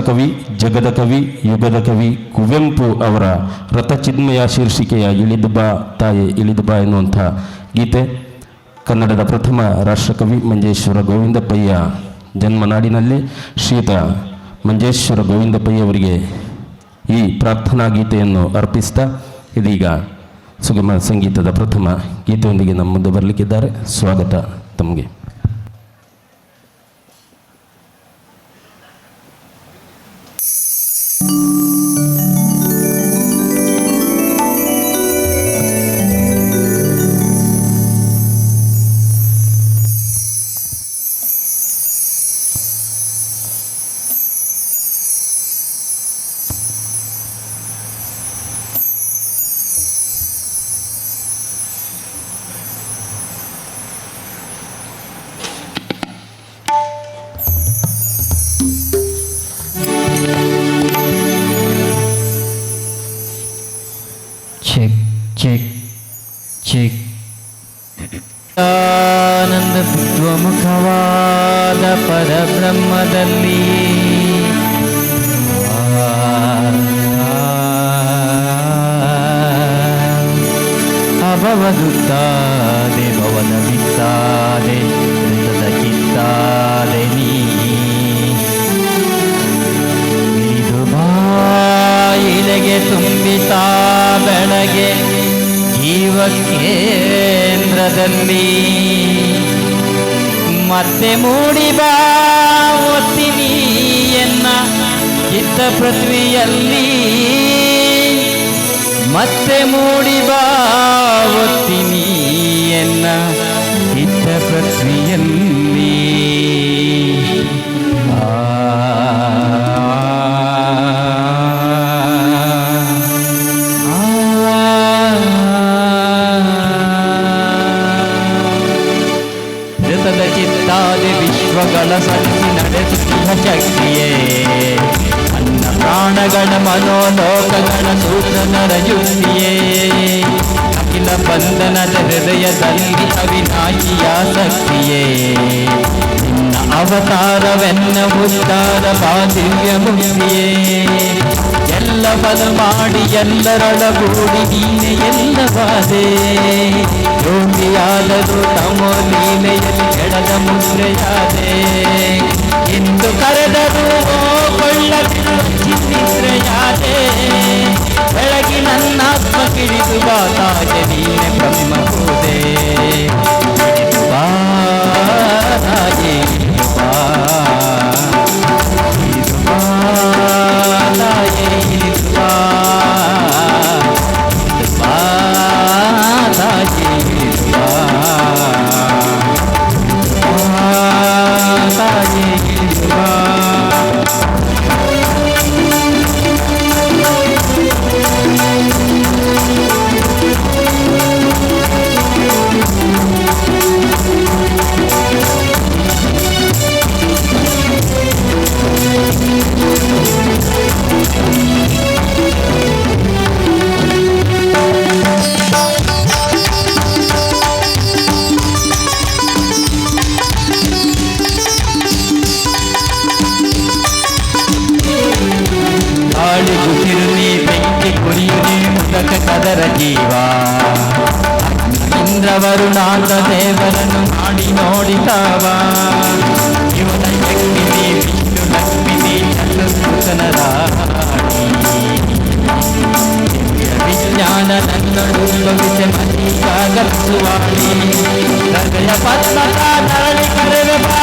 ರಾಷ್ಟ್ರಕವಿ ಜಗದ ಕವಿ ಯುಗದ ಕವಿ ಕುವೆಂಪು ಅವರ ರಥಚಿನ್ಮಯ ಶೀರ್ಷಿಕೆಯ ಇಳಿದು ಬಾ ತಾಯಿ, ಇಳಿದು ಬಾ ಎನ್ನುವಂಥ ಗೀತೆ. ಕನ್ನಡದ ಪ್ರಥಮ ರಾಷ್ಟ್ರಕವಿ ಮಂಜೇಶ್ವರ ಗೋವಿಂದಪ್ಪಯ್ಯ ಜನ್ಮನಾಡಿನಲ್ಲಿ ಶ್ರೀತ ಮಂಜೇಶ್ವರ ಗೋವಿಂದಪ್ಪಯ್ಯವರಿಗೆ ಈ ಪ್ರಾರ್ಥನಾ ಗೀತೆಯನ್ನು ಅರ್ಪಿಸ್ತಾ ಇದೀಗ ಸುಗಮ ಸಂಗೀತದ ಪ್ರಥಮ ಗೀತೆಯೊಂದಿಗೆ ನಮ್ಮ ಮುಂದೆ ಬರಲಿಕ್ಕಿದ್ದಾರೆ. ಸ್ವಾಗತ ತಮಗೆ. ಚೆಕ್ ಮುಖವಾದ ಪರ ಪರಬ್ರಹ್ಮದಲ್ಲಿ. ಅವವದುತ್ತಾದೆ ಭವನ ಬಿತ್ತಾದೆ ಮೃತದ ಕಿತ್ತಾದೆ ನೀ ತುಂಬಿತಾ ಬೆಳಗ್ಗೆ ಜೀವ ಕೇಂದ್ರದಲ್ಲಿ ಮತ್ತೆ ಮೂಡಿ ಬಾವತ್ತೀನಿ ಎನ್ನ ಚಿತ್ತ ಪೃಥ್ವಿಯಲ್ಲಿ. ಮತ್ತೆ ಮೂಡಿ ಬಾವತ್ತೀನಿ ಎನ್ನ ಚಿತ್ತ ಪೃಥ್ವಿಯಲ್ಲಿ. ಶಕ್ತಿಯೇ ಅನ್ನ ಪ್ರಾಣಗಳ ಮನೋಲೋಕಗಳ ಸೂತ್ರನರ ಯುಕ್ತಿಯೇ ಅಖಿಲ ಬಂಧನದ ಹೃದಯದಲ್ಲಿ ಅವಿನಾಶಿಯ ಶಕ್ತಿಯೇ ನಿನ್ನ ಅವತಾರವೆನ್ನ ಉದ್ಧಾರ ಪಾದಿವ್ಯ ಮುಕ್ತಿಯೇ ಎಲ್ಲ ಬಲ ಮಾಡಿ ಎಲ್ಲರೊಳಗೂಡಿ ನೀನೆ ಎಲ್ಲವಾದೆ ಯೋಗಿಯಾದರೂ ತಮ್ಮ ಲೀಲೆಯಲ್ಲಿ ಎಡದ ಮುದ್ರೆಯಾದೆ. ಎಂದು ಕರೆದರು ಕೊಳ್ಳಿದ್ರೆಯಾದೆ ಬೆಳಗಿ ನನ್ನಾತ್ಮ ಕಿಡಿದು ಬಾತಾಗೆ ನೀನೆ ಬ್ರಹ್ಮ. ದಾರಿ ಕುರಿಯುವೆ ಮುಂದಕ್ಕೆ ಕದರ ಜೀವ ಇಂದ್ರವರು ನಾಥ ದೇವರನ್ನು ಮಾಡಿ ನೋಡಿತಾವ ಇವನ ಶಕ್ತಿನಿ ವಿಷ್ಣು ಲಕ್ಷ್ಮಿನಿ ಚಂದ್ರಸೂತನ ವಿಜ್ಞಾನ ನನ್ನೊಡುಂಬವಿಸೆ ಮತಿ ಕಾಗಲಿಸುವಾಳಿ ಹೃದಯ ಪದ್ಮಕ ನರಳಿ ಕರೆವೆ ಬಾ